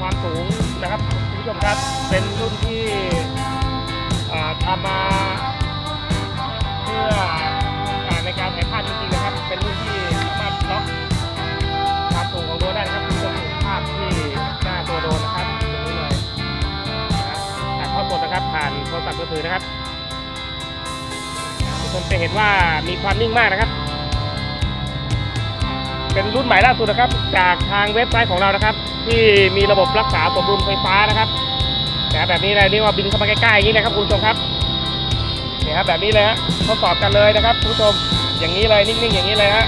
ความสูงนะครับคุณผู้ชมครับเป็นรุ่นที่ทำมาเพื่ออในการถ่ายภาพจริงๆนะครับ เป็นรุ่นที่สามารถล็อกความสูงของโดรนได้นะครับคุณผู้ชมเห็นภาพที่หน้าตัวโดรนนะครับตรงนี้เลยนะครับถ่ายทอดสดนะครับผ่านโทรศัพท์มือถือนะครับคุณผู้ชมจะเห็นว่ามีความนิ่งมากนะครับ เป็นรุ่นใหม่ล่าสุดนะครับ จากทางเว็บไซต์ของเรานะครับ ที่มีระบบรักษาสมดุลไฟฟ้านะครับแต่แบบนี้เลยนี่ว่าบินเข้ามาใกล้ๆอย่างนี้นะครับคุณผู้ชมครับเนี่ยครับแบบนี้เลยฮะทดสอบกันเลยนะครับคุณผู้ชมอย่างนี้เลยนิ่งๆ อย่างนี้เลยฮะ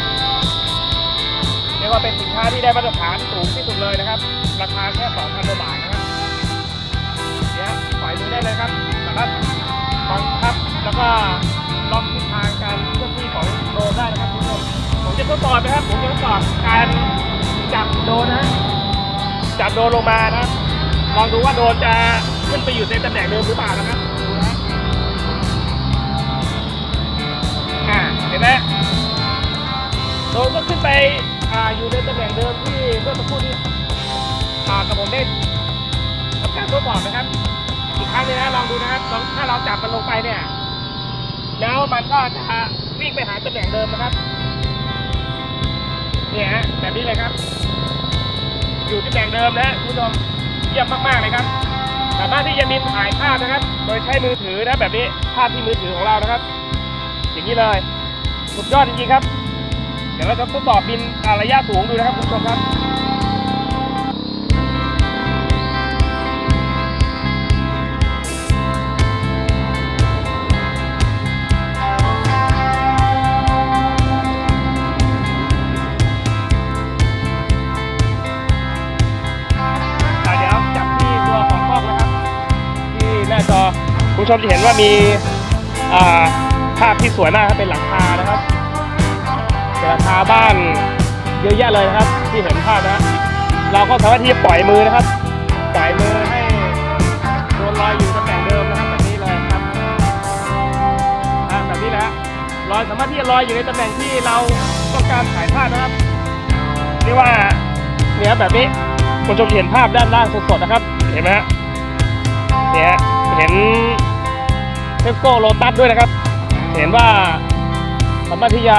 เรียกว่าเป็นสินค้าที่ได้มาตรฐานสูงที่สุดเลยนะครับ ราคาแค่2,000กว่าบาทนะครับ ผมจะทดสอบการจับโดนนะ จับโดนลงมานะ ลองดูว่าโดนจะขึ้นไปอยู่ในตำแหน่งเดิมหรือเปล่านะครับดูนะเห็นไหมโดนก็ขึ้นไปออยู่ในตำแหน่งเดิมที่เมื่อสักครู่ที่อ่ากับผมได้ทำการทดสอบนะครับ อีกครั้งนึงนะลองดูนะครับถ้าเราจับมันลงไปเนี่ย แล้วมันก็จะวิ่งไปหาตำแหน่งเดิมนะครับ แบบนี้เลยครับ อยู่ที่แบ่งเดิมนะคุณผู้ชมเยี่ยมมากๆเลยครับ สามารถที่จะบินถ่ายภาพนะครับ โดยใช้มือถือนะแบบนี้ภาพที่มือถือของเรานะครับ อย่างนี้เลยสุดยอดจริงๆครับ เดี๋ยวเราจะทดสอบบินอ่าระยะสูงดูนะครับคุณผู้ชมครับ จอคุณผู้ชมจะเห็นว่ามีาภาพที่สวยมากครับเป็นหลังคานะครับเป็นหลังคาบ้านเยอะแยะเลยนะครับ ที่เห็นภาพนะฮะเราก็สามารถที่จะปล่อยมือนะครับ ปล่อยมือให้โดนลอยอยู่ตำแหน่งเดิมนะครับแบบนี้เลยครับแบบนี้นะฮะลอยสามารถที่จะลอยอยู่ในตำแหน่งที่เราต้องการถ่ายภาพนะครับเรียกว่าเนี่ยแบบนี้คุณผู้ชมจะเห็นภาพด้านล่างสดๆนะครับ เห็นไหมฮะเนี่ย เห็นเทสโก้โลตัสด้วยนะครับ เห็นว่าสามารถที่จะ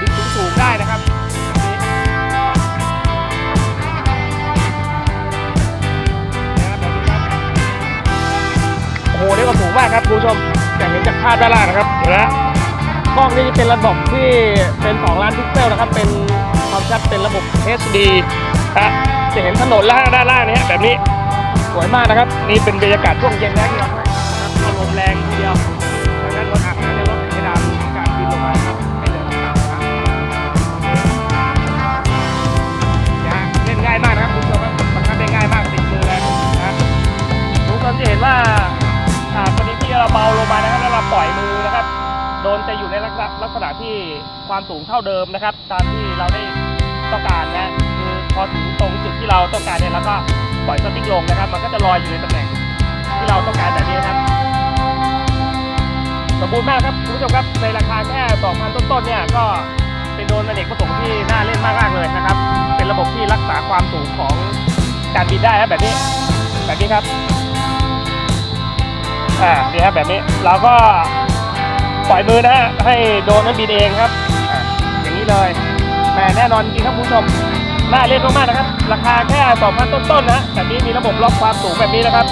บินสูงได้นะครับโอ้โหเรียกว่าสูงมากครับคุณผู้ชมจะเห็นจากภาพด้านล่างนะครับเห็นไหมฮะกล้องนี่เป็นระบบที่เป็น 2 ล้านพิกเซลนะครับ เป็นความชัดเป็นระบบ HD ฮะจะเห็นถนนล่างด้านล่างนี้แบบนี้ วยมากนะครับ นี่เป็นบรรยากาศช่วงเย็นนะที่เรานะครับลมแรงทีเดียวดังนั้นรถอัดนะในรถเพดานการบินลงมาให้เหลือต่ำๆนะครับนะฮะเล่นง่ายมากนะครับคุณผู้ชมครับบังคับได้ง่ายมากติดมือเลยนะคุณผู้ชมจะเห็นว่าอ่าพอดีที่เราเบาลงมานะครับแล้วเราปล่อยมือนะครับ โดนจะอยู่ในลักษณะที่ความสูงเท่าเดิมนะครับ ตามที่เราได้ต้องการนะคือพอถึงตรงจุดที่เราต้องการเนี่ยแล้วก็ ปล่อยสติ๊กลงนะครับ มันก็จะลอยอยู่ในตำแหน่งที่เราต้องการแบบนี้นะครับ สมบูรณ์มากครับคุณผู้ชมครับในราคาแค่ 2,000 ต้นๆเนี่ยก็เป็นโดนอเนกประสงค์ที่น่าเล่นมากๆเลยนะครับ เป็นระบบที่รักษาความสูงของการบินได้ครับแบบนี้ แบบนี้ครับอ่านี่ครับแบบนี้เราก็ปล่อยมือนะฮะให้โดนนั้นบินเองครับอะอย่างนี้เลยแหมแน่นอนจริงครับคุณผู้ชม น่าเล่นมากๆนะครับ ราคาแค่2,000ต้นๆนะแบบนี้มีระบบล็อกความสูงแบบนี้นะครับ